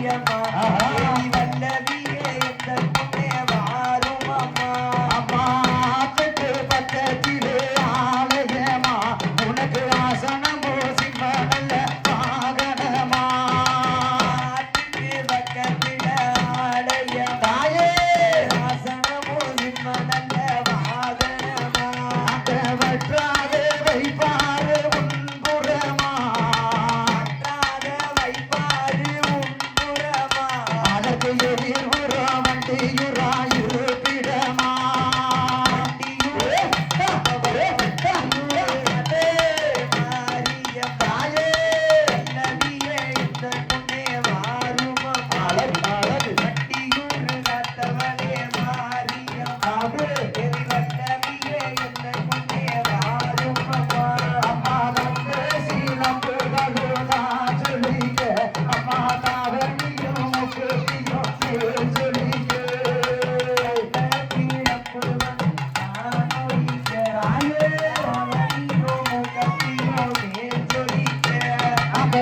Yeah.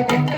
Thank you.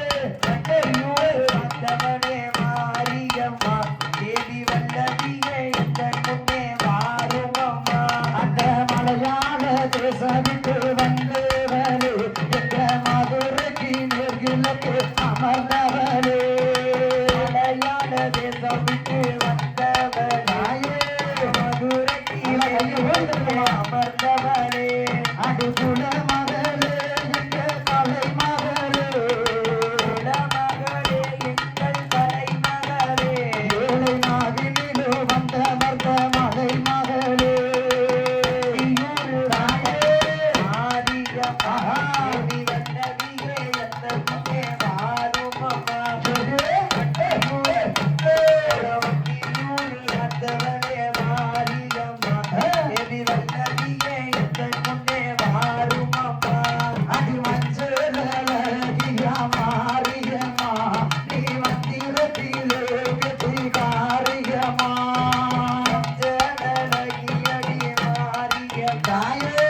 தாயே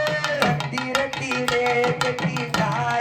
அடி